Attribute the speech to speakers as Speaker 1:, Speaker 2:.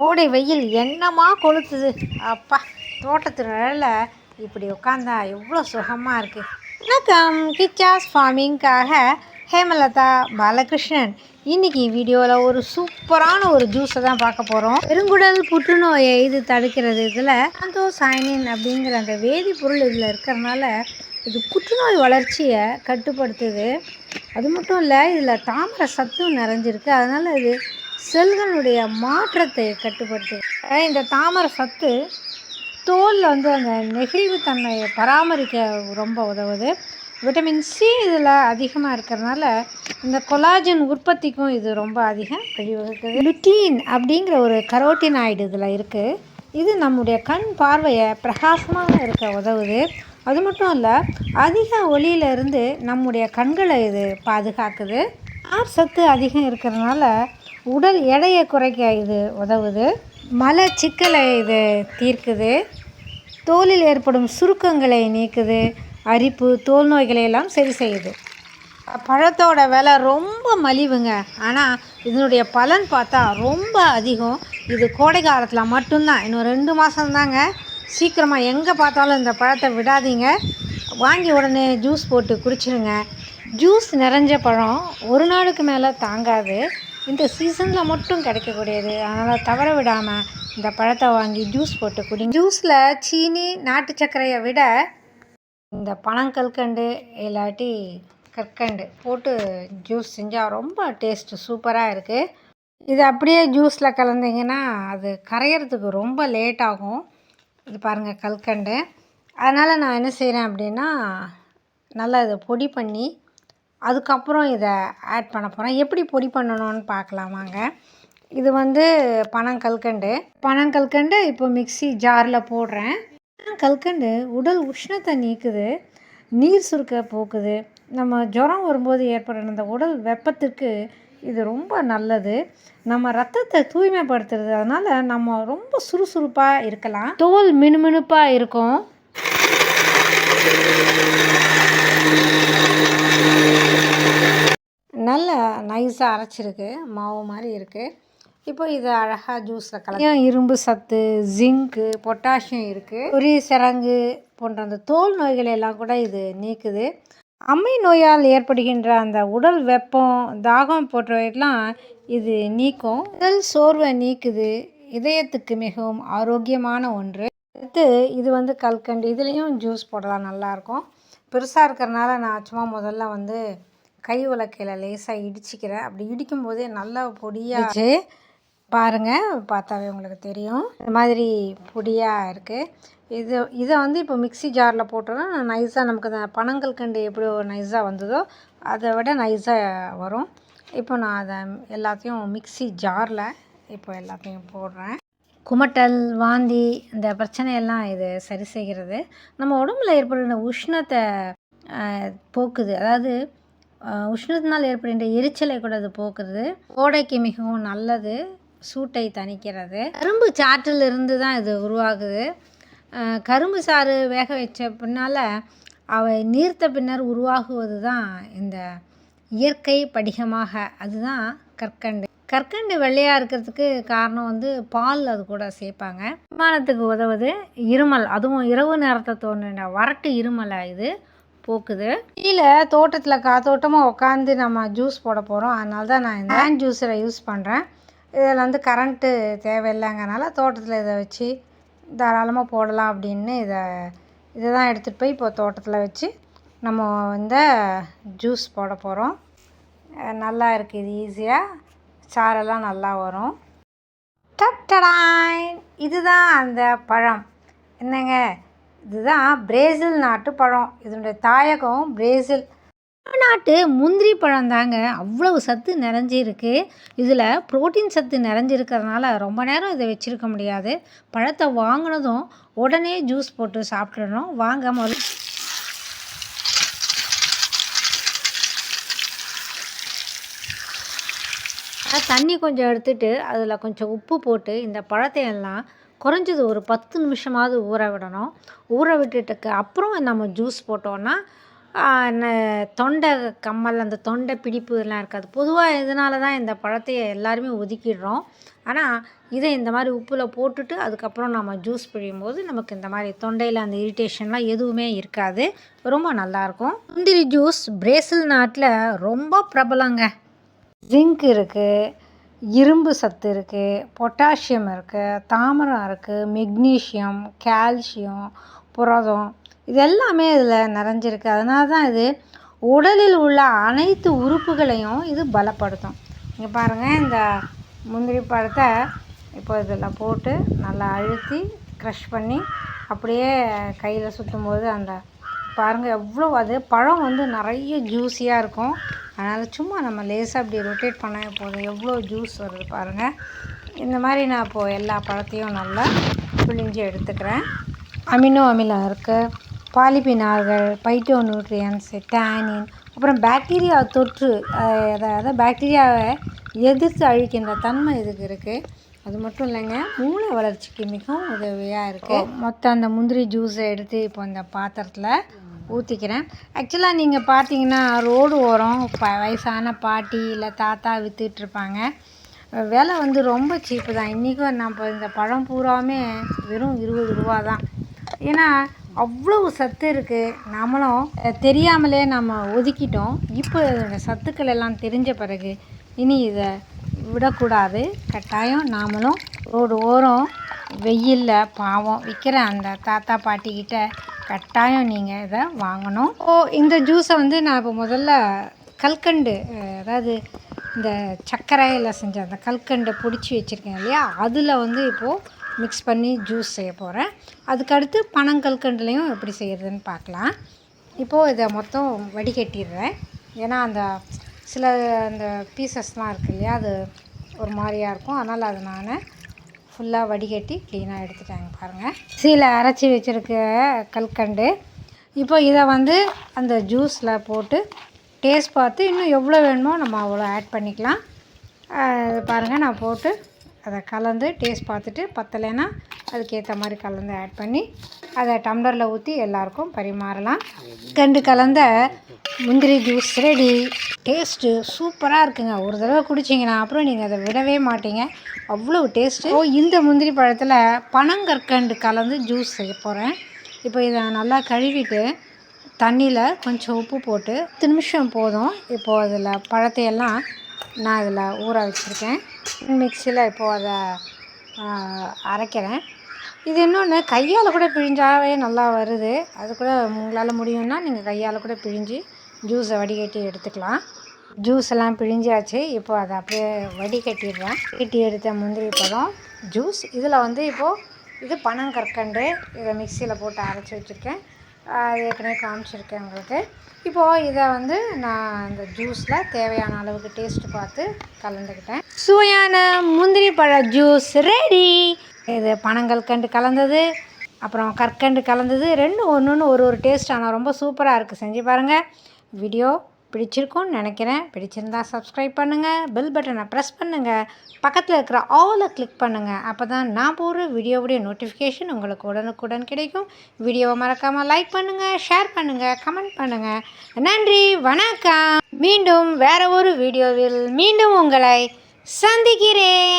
Speaker 1: கோடை வெயில் என்னமா கொளுத்துது? அப்பா தோட்டத்து இப்படி உட்காந்தா எவ்வளோ சுகமாக இருக்குது வணக்கம் கிச்சாஸ் ஃபார்மிங்காக ஹேமலதா பாலகிருஷ்ணன். இன்னைக்கு வீடியோவில் ஒரு சூப்பரான ஒரு ஜூஸை தான் பார்க்க போகிறோம் பெருங்குடல் புற்றுநோயை இது தடுக்கிறது. இதில் ஆந்தோசைனின் அப்படிங்கிற அந்த வேதிப்பொருள் இதில் இருக்கிறனால இது புற்றுநோய் வளர்ச்சியை கட்டுப்படுத்துது. அது மட்டும் இல்லை இதில் தாமரை சத்தும் நிறைஞ்சிருக்கு. அதனால் இது செல்களுடைய மாற்றத்தை கட்டுப்படுத்து. இந்த தாமரை சத்து தோலில் வந்து அந்த நெகிழ்வுத்தன்மையை பராமரிக்க ரொம்ப உதவுது. விட்டமின் சி இதில் அதிகமாக இருக்கிறதுனால இந்த கொலாஜன் உற்பத்திக்கும் இது ரொம்ப அதிகம் வழிவகுக்குது. லுட்டீன் அப்படிங்கிற ஒரு கரோட்டினாய்டு இதில் இருக்குது இது நம்முடைய கண் பார்வையை பிரகாசமாக இருக்க உதவுது. அது மட்டும் இல்லை அதிக ஒளியிலிருந்து நம்முடைய கண்களை இது பாதுகாக்குது. ஆர் சத்து அதிகம் இருக்கிறதுனால உடல் எடையை குறைக்க இது உதவுது. மலச்சிக்கலை இது தீர்க்குது. தோலில் ஏற்படும் சுருக்கங்களை நீக்குது. அரிப்பு தோல் நோய்களை எல்லாம் சரி செய்யுது. பழத்தோட விலை ரொம்ப மலிவுங்க. ஆனால் இதனுடைய பலன் பார்த்தா ரொம்ப அதிகம். இது கோடை காலத்தில் மட்டும்தான். இன்னும் ரெண்டு மாதம்தாங்க சீக்கிரமாக எங்கே பார்த்தாலும் இந்த பழத்தை விடாதீங்க. வாங்கி உடனே ஜூஸ் போட்டு குடிச்சிருங்க. ஜூஸ் நிறைஞ்ச பழம் ஒரு நாளுக்கு மேலே தாங்காது. இந்த சீசனில் மட்டும் கிடைக்கக்கூடியது. அதனால் தவற விடாமல் இந்த பழத்தை வாங்கி ஜூஸ் போட்டு குடிங்க ஜூஸில் சீனி நாட்டு சர்க்கரையை விட இந்த பனங்கற்கண்டு இல்லாட்டி கற்கண்டு போட்டு ஜூஸ் செஞ்சால் ரொம்ப டேஸ்ட்டு சூப்பராக இருக்குது இது அப்படியே ஜூஸில் கலந்தீங்கன்னா அது கரையிறதுக்கு ரொம்ப லேட் ஆகும். இது பாருங்கள் கல்கண்டு. அதனால் நான் என்ன செய்கிறேன் அப்படின்னா நல்லா இதை பொடி பண்ணி அதுக்கப்புறம் இதை ஆட் பண்ண போகிறேன் எப்படி பொடி பண்ணணும்னு பார்க்கலாம் வாங்க. இது வந்து பனங்கல்கண்டு பனங்கல்கண்டு இப்போ மிக்ஸி ஜாரில் போடுறேன். கல்கண்டு உடல் உஷ்ணத்தை நீக்குது நீர் சுருக்க போக்குது. நம்ம ஜுரம் வரும்போது ஏற்படுற அந்த உடல் வெப்பத்திற்கு இது ரொம்ப நல்லது. நம்ம ரத்தத்தை தூய்மைப்படுத்துறது அதனால் நம்ம ரொம்ப சுறுசுறுப்பாக இருக்கலாம். தோல் மினுமினுப்பாக இருக்கும். நல்ல நைஸாக அரைச்சிருக்கு. மாவு மாதிரி இருக்குது இப்போ இதை அழகாக ஜூஸில் கலந்து இரும்பு சத்து ஜிங்க்கு பொட்டாசியம் இருக்குது உரி சிரங்கு போன்ற அந்த தோல் நோய்களை எல்லாம் கூட இது நீக்குது. அம்மை நோயால் ஏற்படுகின்ற அந்த உடல் வெப்பம் தாகம் போன்றவையெல்லாம் இது நீக்கும். உடல் சோர்வை நீக்குது. இதயத்துக்கு மிகவும் ஆரோக்கியமான ஒன்று. அடுத்து இது வந்து கல்கண்டு. இதுலேயும் ஜூஸ் போடலாம். நல்லாயிருக்கும் பெருசாக இருக்கிறனால நான் சும்மா முதல்ல வந்து கை உலக்கையில் லேசாக இடிச்சிக்கிறேன். அப்படி இடிக்கும் போதே நல்லா பொடியாச்சு பாருங்கள் பார்த்தாவே உங்களுக்கு தெரியும். இந்த மாதிரி பொடியாக இருக்குது இது இதை வந்து இப்போ மிக்ஸி ஜாரில் போட்டோன்னா நைஸாக நமக்கு அந்த பனங்கல் கண்டு எப்படி நைஸாக வந்ததோ அதை விட நைஸாக வரும். இப்போ நான் அதை எல்லாத்தையும் மிக்ஸி ஜாரில் இப்போ எல்லாத்தையும் போடுறேன். குமட்டல் வாந்தி இந்த பிரச்சனையெல்லாம் இது சரி செய்கிறது. நம்ம உடம்புல ஏற்படுகிற உஷ்ணத்தை போக்குது. அதாவது உஷ்ணத்தினால் ஏற்படுகின்ற எரிச்சலை கூட அது போக்குறது. கோடைக்கு மிகவும் நல்லது. சூட்டை தணிக்கிறது. கரும்பு சாற்றிலிருந்து தான் இது உருவாகுது. கரும்பு சாறு வேக வச்ச பின்னால் அவை நீர்த்த பின்னர் உருவாகுவது தான் இந்த இயற்கை படிகமாக. அதுதான் கற்கண்டு. கற்கண்டு வெள்ளையாக இருக்கிறதுக்கு காரணம் வந்து பால் அது கூட சேர்ப்பாங்க. விமானத்துக்கு உதவுது இருமல். அதுவும் இரவு நேரத்தை தோன்றின வறட்டு இருமலை இது. போக்குது. கீழே தோட்டத்தில் காத்தோட்டமாக உட்காந்து நம்ம ஜூஸ் போட போகிறோம் அதனால தான் நான் இந்த ஹேண்ட் ஜூஸரை யூஸ் பண்ணுறேன் இதில் வந்து கரண்ட்டு தேவையில்லைங்கனால தோட்டத்தில் இதை வச்சு தாராளமாக போடலாம் அப்படின்னு இதை இதை தான் எடுத்துகிட்டு போய் இப்போ தோட்டத்தில் வச்சு நம்ம இந்த ஜூஸ் போட போகிறோம் நல்லா இருக்குது இது ஈஸியாக சாரெல்லாம் நல்லா வரும். டட்டடாய் இதுதான் அந்த பழம். என்னங்க? இதுதான் பிரேசில் நாட்டு பழம். இதனுடைய தாயகம் பிரேசில். நாட்டு முந்திரி பழம் தாங்க. அவ்வளவு சத்து நிறைஞ்சிருக்கு. இதில் புரோட்டீன் சத்து நிறைஞ்சிருக்கிறதுனால ரொம்ப நேரம் இதை வச்சுருக்க முடியாது. பழத்தை வாங்கினதும் உடனே ஜூஸ் போட்டு சாப்பிட்றணும் வாங்க முதல்ல தண்ணி கொஞ்சம் எடுத்துட்டு அதில் கொஞ்சம் உப்பு போட்டு இந்த பழத்தை எல்லாம் குறைஞ்சது ஒரு பத்து நிமிஷமாவது ஊற விடணும். ஊற விட்டுட்டுக்கு அப்புறம் நம்ம ஜூஸ் போட்டோன்னா தொண்டை கம்மல் அந்த தொண்டை பிடிப்பு இதெல்லாம் இருக்காது. பொதுவாக இதனால தான் இந்த பழத்தையே எல்லாருமே ஒதுக்கிடுறோம். ஆனால் இதை இந்த மாதிரி உப்பில் போட்டுட்டு அதுக்கப்புறம் நம்ம ஜூஸ் பிழியும் போது நமக்கு இந்த மாதிரி தொண்டையில் அந்த இரிட்டேஷன்லாம் எதுவுமே இருக்காது. ரொம்ப நல்லாயிருக்கும். முந்திரி ஜூஸ் பிரேசில் நாட்டில் ரொம்ப பிரபலங்க. ஜிங்க் இருக்குது இரும்பு சத்து இருக்குது பொட்டாசியம் இருக்குது தாமிரம் இருக்குது மெக்னீஷியம் கால்சியம் புரதம். இது எல்லாமே இதில் நிறைஞ்சிருக்கு. அதனால தான் இது உடலில் உள்ள அனைத்து உறுப்புகளையும் இது பலப்படுத்தும். இங்கே பாருங்கள் இந்த முந்திரி பழத்தை இப்போ இதில் போட்டு நல்லா அழுத்தி க்ரஷ் பண்ணி அப்படியே கையில் சுற்றும்போது அந்த பாருங்கள் எவ்வளோ அது. பழம் வந்து நிறைய ஜூஸியாக இருக்கும். அதனால் சும்மா நம்ம லேசாக அப்படி ரொட்டேட் பண்ணால் போதும். எவ்வளோ ஜூஸ் வருது பாருங்கள் இந்த மாதிரி நான் இப்போது எல்லா பழத்தையும் நல்லா புழிஞ்சு எடுத்துக்கிறேன். அமினோ அமிலம் இருக்குது பாலிபினார்கள் பைட்டோ நியூட்ரியன்ஸ் டேனின் அப்புறம் பாக்டீரியா தொற்று அதாவது பாக்டீரியாவை எதிர்த்து அழிக்கின்ற தன்மை இதுக்கு இருக்குது அது மட்டும் இல்லைங்க மூளை வளர்ச்சிக்கு மிகவும் உதவியாக இருக்குது மொத்தம் அந்த முந்திரி ஜூஸை எடுத்து இப்போ இந்த பாத்திரத்தில் ஊற்றிக்கிறேன் ஆக்சுவலாக நீங்கள் பார்த்தீங்கன்னா ரோடு ஓரம் ப வயசான பாட்டி இல்லை தாத்தா விற்றுட்ருப்பாங்க விலை வந்து ரொம்ப சீப்பு தான். இன்றைக்கும் நம்ம இந்த பழம் பூராவுமே வெறும் இருபது ரூபா தான். ஏன்னா அவ்வளவு சத்து இருக்குது நாமளும் தெரியாமலே நம்ம ஒதுக்கிட்டோம். இப்போ இதோட சத்துக்கள் எல்லாம் தெரிஞ்ச பிறகு இனி இதை விடக்கூடாது. கட்டாயம் நாமளும் ரோடு ஓரம் வெயிலில் பாவம் விற்கிற அந்த தாத்தா பாட்டிக்கிட்ட கட்டாயம் நீங்கள் இதை வாங்கணும். ஓ இந்த ஜூஸை வந்து நான் இப்போ முதல்ல கல்கண்டு அதாவது இந்த சர்க்கரையில் செஞ்ச அந்த கல்கண்டை பிடிச்சி வச்சுருக்கேன் இல்லையா? அதில் வந்து இப்போது மிக்ஸ் பண்ணி ஜூஸ் செய்ய போகிறேன் அதுக்கடுத்து பனங்கல்கண்டுலேயும் எப்படி செய்கிறதுன்னு பார்க்கலாம் இப்போது இதை மொத்தம் வடிகட்டிடுறேன். ஏன்னா அந்த சில அந்த பீசஸ்லாம் இருக்கு இல்லையா? அது ஒரு மாதிரியாக இருக்கும். அதனால் அதை நான் ஃபுல்லாக வடிகட்டி க்ளீனாக எடுத்துட்டாங்க பாருங்கள் சீல அரைச்சி வச்சுருக்க கல்கண்டு. இப்போ இதை வந்து அந்த ஜூஸில் போட்டு டேஸ்ட் பார்த்து இன்னும் எவ்வளோ வேணுமோ நம்ம அவ்வளோ ஆட் பண்ணிக்கலாம். பாருங்கள் நான் போட்டு அதை கலந்து டேஸ்ட் பார்த்துட்டு பத்தலைன்னா அதுக்கேற்ற மாதிரி கலந்து ஆட் பண்ணி அதை டம்ளரில் ஊற்றி எல்லாருக்கும் பரிமாறலாம். கண்டு கலந்த முந்திரி ஜூஸ் ரெடி. டேஸ்ட்டு சூப்பராக இருக்குங்க. ஒரு தடவை குடிச்சிங்கன்னா அப்புறம் நீங்கள் அதை விடவே மாட்டீங்க. அவ்வளோ டேஸ்ட்டு. ஓ இந்த முந்திரி பழத்தில் பனங்கற்கண்டு கலந்து ஜூஸ் செய்ய போகிறேன் இப்போ இதை நல்லா கழுவிட்டு தண்ணியில் கொஞ்சம் உப்பு போட்டு பத்து நிமிஷம் போதும். இப்போது அதில் பழத்தையெல்லாம் நான் இதில் ஊற வச்சுருக்கேன். மிக்சியில் இப்போது அதை அரைக்கிறேன். இது இன்னொன்று கையால் கூட பிழிஞ்சாவே நல்லா வருது. அது கூட உங்களால் முடியும்னா நீங்கள் கையால் கூட பிழிஞ்சு ஜூஸை வடிகட்டி எடுத்துக்கலாம். ஜூஸ் எல்லாம் பிழிஞ்சாச்சு இப்போ அதை அப்படியே வடிகட்டிடுறேன். கட்டி எடுத்த முந்திரி பழம் ஜூஸ். இதில் வந்து இப்போது இது பனங்கற்கண்டு இதை மிக்சியில் போட்டு அரைச்சி வச்சுருக்கேன். அது ஏற்கனவே காமிச்சிருக்கேன் உங்களுக்கு. இப்போது இதை வந்து நான் இந்த ஜூஸில் தேவையான அளவுக்கு டேஸ்ட்டு பார்த்து கலந்துக்கிட்டேன். சுவையான முந்திரி பழ ஜூஸ் ரெடி இது பனங்கற்கண்டு கலந்தது அப்புறம் கற்கண்டு கலந்தது ரெண்டும் ஒன்று ஒன்று ஒரு ஒரு டேஸ்ட் ஆனால் ரொம்ப சூப்பராக இருக்குது செஞ்சு பாருங்கள் வீடியோ பிடிச்சிருக்கும்னு நினைக்கிறேன். பிடிச்சிருந்தா சப்ஸ்கிரைப் பண்ணுங்கள் பெல் பட்டனை ப்ரெஸ் பண்ணுங்கள் பக்கத்தில் இருக்கிற ஆலை கிளிக் பண்ணுங்கள் அப்போ தான் நான் போடுற வீடியோவுடைய நோட்டிஃபிகேஷன் உங்களுக்கு உடனுக்குடன் கிடைக்கும். வீடியோவை மறக்காமல் லைக் பண்ணுங்கள் ஷேர் பண்ணுங்கள் கமெண்ட் பண்ணுங்கள் நன்றி வணக்கம். மீண்டும் வேறு ஒரு வீடியோவில் மீண்டும் உங்களை சந்திக்கிறேன்.